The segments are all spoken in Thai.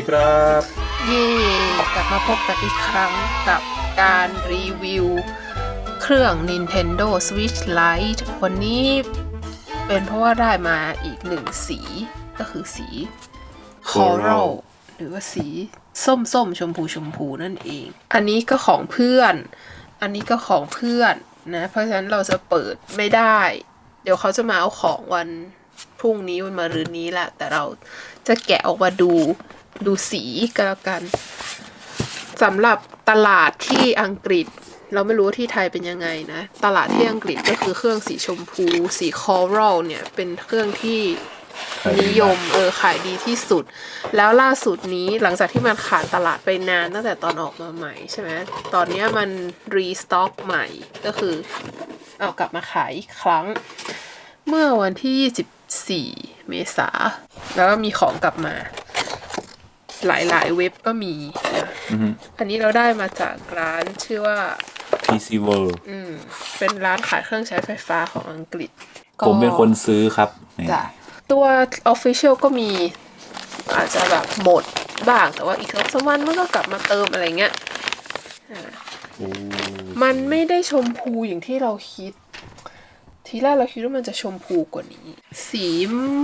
ดีครับเย่กลับมาพบกันอีกครั้งกับการรีวิว เครื่อง Nintendo Switch Lite วันนี้เป็นเพราะว่าได้มาอีกหนึ่งสี ก็คือสี Coral หรือว่าสีส้มส้มๆชมพูชมพูนั่นเอง อันนี้ก็ของเพื่อน อันนี้ก็ของเพื่อนนะ เพราะฉะนั้นเราจะเปิดไม่ได้ เดี๋ยวเขาจะมาเอาของวันพรุ่งนี้วันมะรืนนี้แหละ แต่เราจะแกะออกมาดู ดูสีก็แล้วกันสำหรับตลาดที่อังกฤษ เราไม่รู้ว่าที่ไทยเป็นยังไงนะ ตลาดที่อังกฤษก็คือเครื่องสีชมพู สีคอรัลเนี่ย เป็นเครื่องที่ขายดีมากนิยมเออขายดีที่สุด แล้วล่าสุดนี้หลังจากที่มันขาดตลาดไปนานตั้งแต่ตอนออกมาใหม่ใช่ไหมตอนเนี้ยมันรีสต็อกใหม่ก็คือเอากลับมาขายอีกครั้ง เมื่อวันที่ 24 เมษาแล้วก็มีของกลับมา หลายๆเว็บก็มีนะอือฮึอันนี้เราได้มาจากร้านชื่อว่า PC World อืมเป็นร้านขายเครื่องใช้ไฟฟ้าของอังกฤษก็ผมเป็นคนซื้อครับนี่จ้ะตัว Official ก็มีอาจจะแบบหมดบ้าง แต่ว่าอีกสองสามวันมันก็กลับมาเติมอะไรเงี้ยโอ้มันไม่ได้ชมพูอย่างที่เราคิด ทีแรกเราคิดว่ามันจะชมพูกว่านี้ สี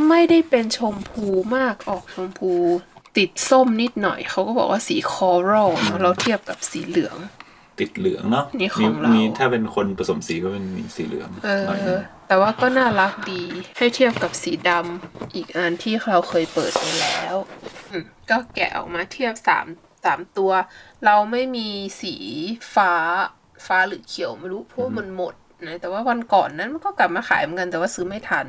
ไม่ได้เป็นชมพูมากออกชมพู ติดส้มนิดหน่อย เขาก็บอกว่าสีคอรัลเราเทียบกับสีเหลือง ติดเหลืองเนาะนี่ของเรามีถ้าเป็นคนผสมสีก็เป็นมีสีเหลืองเอหน่อยนึองแต่ว่าก็น่ารักดีให้เทียบกับสีดำอีกอันที่เราเคยเปิดไปแล้วอืมก็แกะออกมาเทียบสามสามตัว เราไม่มีสีฟ้าฟ้าหรือเขียวไม่รู้เพราะว่ามันหมดนะแต่ว่าวันก่อนนั้นมันก็กลับมาขายเหมือนกันแต่ว่าซื้อไม่ทัน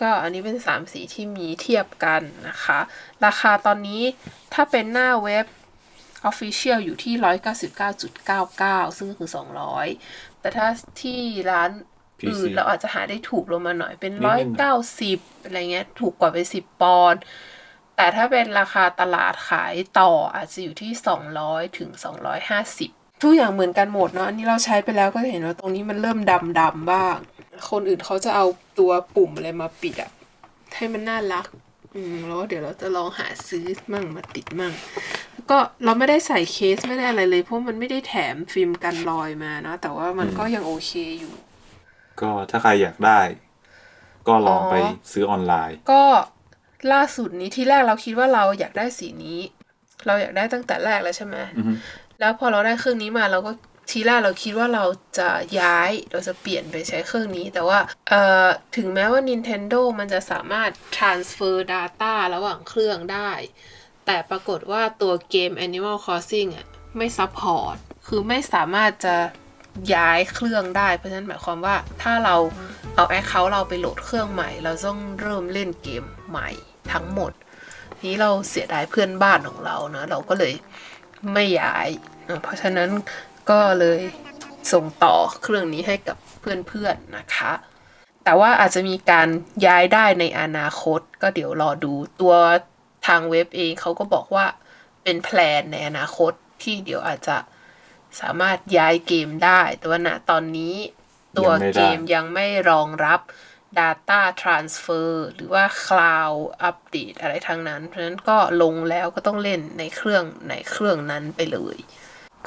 ก็อันนี้เป็นสามสีที่มีเทียบกันนะคะ ราคาตอนนี้ถ้าเป็นหน้าเว็บ Official อยู่ที่ 199.99 ซึ่งก็คือ 200 แต่ถ้าที่ร้านอื่น PC เราอาจจะหาได้ถูกลงมาหน่อยเป็นนิดนึง190 อะไรเงี้ย ถูกกว่าไป 10 ปอนด์แต่ถ้าเป็นราคาตลาดขายต่ออาจจะอยู่ที่ 200 ถึง 250 ทุกอย่างเหมือนกันหมดเนาะอันนี้เราใช้ไปแล้วก็จะเห็นว่าตรงนี้มันเริ่มดำดำๆบ้าง คนอื่นเขาจะเอาตัวปุ่มอะไรมาปิดอะให้มันน่ารัก อืมแล้วเดี๋ยวเราจะลองหาซื้อมั่งมาติดมั่ง แล้วก็เราไม่ได้ใส่เคสไม่ได้อะไรเลย เพราะมันไม่ได้แถมฟิล์มกันรอยมาเนาะแต่ว่ามันก็ยังโอเคอยู่ ก็ถ้าใครอยากได้ ก็ลองอ๋อไปซื้อออนไลน์ ก็ล่าสุดนี้ที่แรกเราคิดว่าเราอยากได้สีนี้ เราอยากได้ตั้งแต่แรกแล้วใช่ไหมอือฮึแล้วพอเราได้เครื่องนี้มาเราก็ ทีแรกเราคิดว่าเราจะย้ายเราจะเปลี่ยนไปใช้เครื่องนี้ แต่ว่าเอ่อถึงแม้ว่า Nintendo มันจะสามารถ transfer data ระหว่างเครื่องได้ แต่ปรากฏว่าตัวเกม Animal Crossing อะไม่ซัพพอร์ตคือไม่สามารถจะย้ายเครื่องได้ เพราะฉะนั้นหมายความว่าถ้าเราเอาแอคเคาท์เราไปโหลดเครื่องใหม่ เราต้องเริ่มเล่นเกมใหม่ทั้งหมด นี้เราเสียดายเพื่อนบ้านของเราเนะเราก็เลยไม่ย้าย เพราะฉะนั้น ก็เลยส่งต่อเครื่องนี้ให้กับเพื่อนๆนะคะ แต่ว่าอาจจะมีการย้ายได้ในอนาคต ก็เดี๋ยวรอดูตัวทางเว็บเองเขาก็บอกว่าเป็นแพลนในอนาคตที่เดี๋ยวอาจจะสามารถย้ายเกมได้ แต่ว่าณตอนนี้ตัวเกมยังไม่รองรับ Data Transfer หรือว่า Cloud Update อะไรทั้งนั้น เพราะฉะนั้นก็ลงแล้วก็ต้องเล่นในเครื่องในเครื่องนั้นไปเลย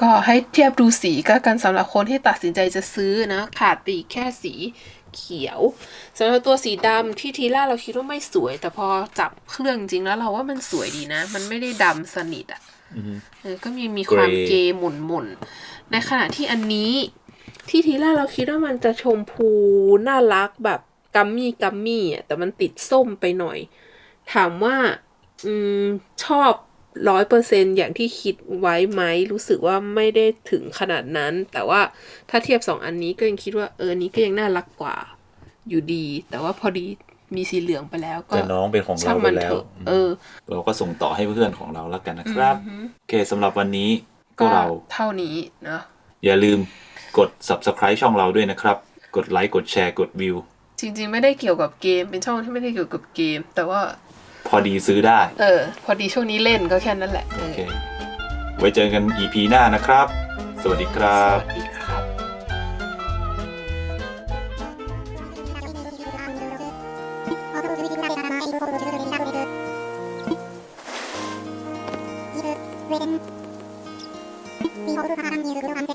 ก็ให้เทียบดูสีก็กันสำหรับคนที่ตัดสินใจจะซื้อนะ ขาดไปอีกแค่สีเขียวสำหรับตัวสีดำที่ทีแรกเราคิดว่าไม่สวย แต่พอจับเครื่องจริงแล้วเราว่ามันสวยดีนะ มันไม่ได้ดำสนิทอะอือฮึเออก็มีมีความ Gray เกย์หมุนหมุนๆในขณะที่อันนี้ที่ทีแรกเราคิดว่ามันจะชมพูน่ารักแบบกัมมี่กัมมี่อะแต่มันติดส้มไปหน่อย ถามว่า อืมชอบ ร้อยเปอร์เซนอย่างที่คิดไว้ไหมรู้สึกว่าไม่ได้ถึงขนาดนั้น แต่ว่าถ้าเทียบสองอันนี้ก็ยังคิดว่าเอออนนี้ก็ยังน่ารักกว่า อยู่ดี แต่ว่าพอดีมีสีเหลืองไปแล้ว ก็แต่น้องเป็นของช่าเรางไปมันแล้เถวอะเออ เราก็ส่งต่อให้เพื่อนของเราแล้วกันนะครับโอเคสำหรับวันนี้ก็ก็เราเท่านี้เนาะอย่าลืมกด subscribe ช่องเราด้วยนะครับ กดไลค์กดแชร์กดวิวจริงๆ ไม่ได้เกี่ยวกับเกม เป็นช่องที่ไม่ได้เกี่ยวกับเกม แต่ว่าพ อดีซื้อได้ เออ พอดีช่วงนี้เล่นก็แค่นั้นแหละเอโออเค ไว้เจอกัน EP หน้านะครับ สวัสดีครัสบ วัสดีครับスウ